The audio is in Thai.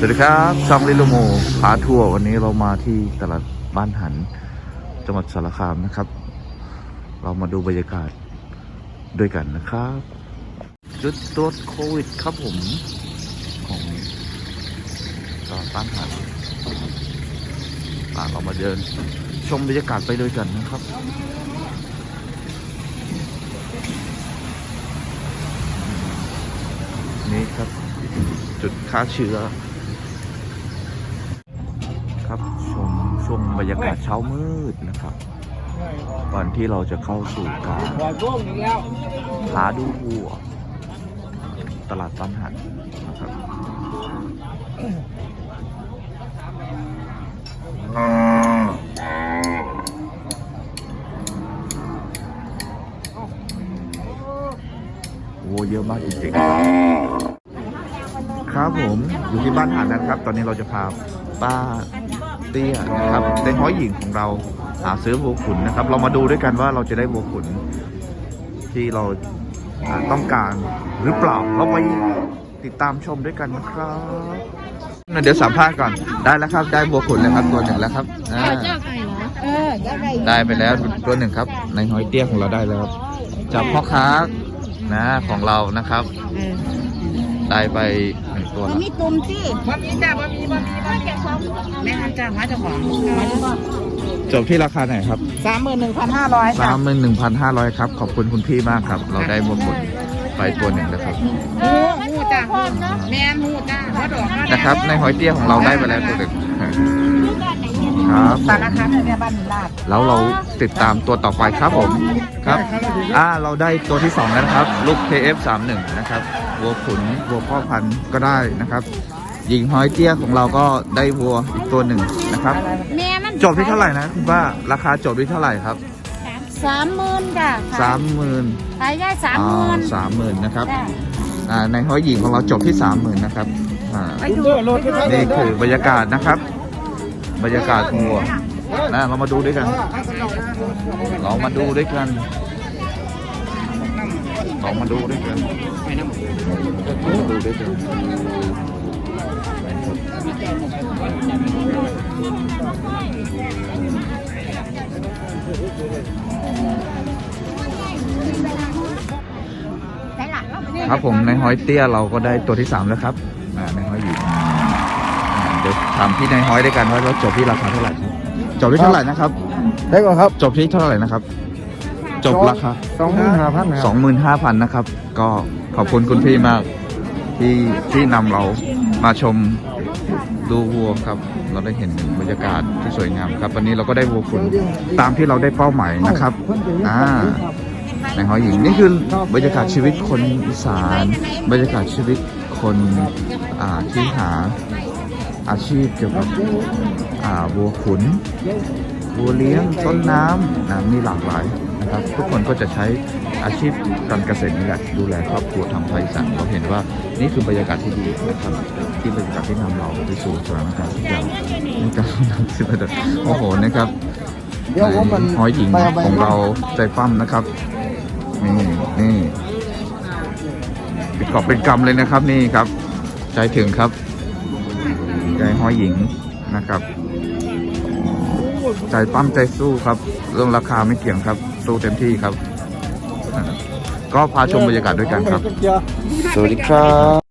สวัสดีครับช่องลิลโมพาทัวร์วันนี้เรามาที่ตลาดบ้านหัน จังหวัดสารคามนะครับ เรามาดูบรรยากาศด้วยกันนะครับ จุดตรวจโควิดครับผม ของตลาดบ้านหันอ่าเรามาเดิน ชมบรรยากาศไปด้วยกันนะครับนี่ครับ จุดฆ่าเชื้อ ครับชม ช่วงบรรยากาศเช้ามืดนะครับ ก่อนที่เราจะเข้าสู่การพวกนี้แล้วหาดูวัว ตลาดบ้านหันนะครับวัวเยอะมากจริงๆครับผมอยู่ที่บ้านหันนะครับ ตอนนี้เราจะพาป้า เตี้ยนะครับในห้อยหญิงของเราหาซื้อวัวขุนนะครับ เรามาดูด้วยกันว่าเราจะได้วัวขุน ที่เราอ่าต้องการหรือเปล่าเราไปติดตามชมด้วยกันนะครับเดี๋ยวสัมภาษณ์ก่อนได้แล้วครับ ได้วัวขุนแล้วครับตัวหนึ่งแล้วครับอ่าเออได้ได้ได้ไปแล้วตัวหนึ่งครับ ในหอยเตี้ยของเราได้แล้วครับจากพ่อค้านะของเรานะครับ ได้ไปหนึ่ง ตัวมันแล้วมีตุ่มสิมันมีจ้ามันมีมันมีแม่ฮันจ้ามาเจ้าของจบที่ราคาไหนครับสามหมื่นหนึ่งพันห้าร้อยสามหมื่นหนึ่งพันห้าร้อยครับ ขอบคุณคุณพี่มากครับ เราได้วัวขุนไปตัวหนึ่งแล้วครับหูหูจ้าแม่หูจ้าว่าดอกนะครับ ในหอยเตี้ยของเราได้ไปแล้วตัวหนึ่งครับ สารคามเนี่ยบ้านลาดแล้วเราติดตามตัวต่อไปครับผมครับอ่าเราได้ตัวที่สองแล้วนะครับ ลูก KF31 นะครับวัวขุนวัวพ่อพันธุ์ก็ได้นะครับ หญิงหอยเตี้ยของเราก็ได้วัวอีกตัวหนึ่งนะครับ แม่มันจบที่เท่าไหร่นะคุณป้าราคาจบที่เท่าไหร่ครับสามหมื่นจ้ะสามหมื่นขายได้สามอ๋อหมื่นสามหมื่นนะครับจ้ะอ่าในหอยหญิงของเราจบที่สามหมื่นนะครับอ่าไปดูรถที่เขานี่คือบรรยากาศนะครับ บรรยากาศวัวนะเรามาดูด้วยกัน เรามาดูด้วยกันเรามาดูด้วยกันเรามาดูด้วยกันครับผมในหอยเตี้ยเราก็ได้ตัวที่สามแล้วครับ ถามพี่ในหอยด้วยกันว่าเราจบที่ราคาเท่าไหร่ครับจบที่เท่าไหร่นะครับ ได้ก่อนครับจบที่เท่าไหร่นะครับ จบราคาสองหมื่นห้าพันคสรัอบงหมื่นห้าพันนะครับ ก็ขอบคุณคุณพี่มาก ที่ที่นำเรามาชมดูวัวครับ เราได้เห็นบรรยากาศที่สวยงามครับ วันนี้เราก็ได้วัวขุนตามที่เราได้เป้าหมายนะครับอ่าในหอหญิงนี่คือบรรยากาศชีวิตคนอีสาน บรรยากาศชีวิตคนอ่าที่หา อาชีพเกี่ยวกับวัวขุนวัวเลี้ยงต้นน้ำนะมีหลากหลายนะครับทุกคนก็จะใช้อาชีพการเกษตรนี่แหละดูแลครอบครัวทำไทยสั่งเราเห็นว่านี่คือบรรยากาศที่ดีนะครับที่บรรยากาศที่นำเราไปสู่สถานการณ์ทุกอย่างในการนำสิบดโอ้โหนะครับหอยหญิงของเราใจปั้มนะครับนี่นี่ป็นกอบเป็นกำเลยนะครับนี่ครับ ใจถึงครับ หอยหญิงนะครับใจปั้มใจสู้ครับ เรื่องราคาไม่เกี่ยงครับ สู้เต็มที่ครับ ก็พาชมบรรยากาศด้วยกันครับ สวัสดีครับ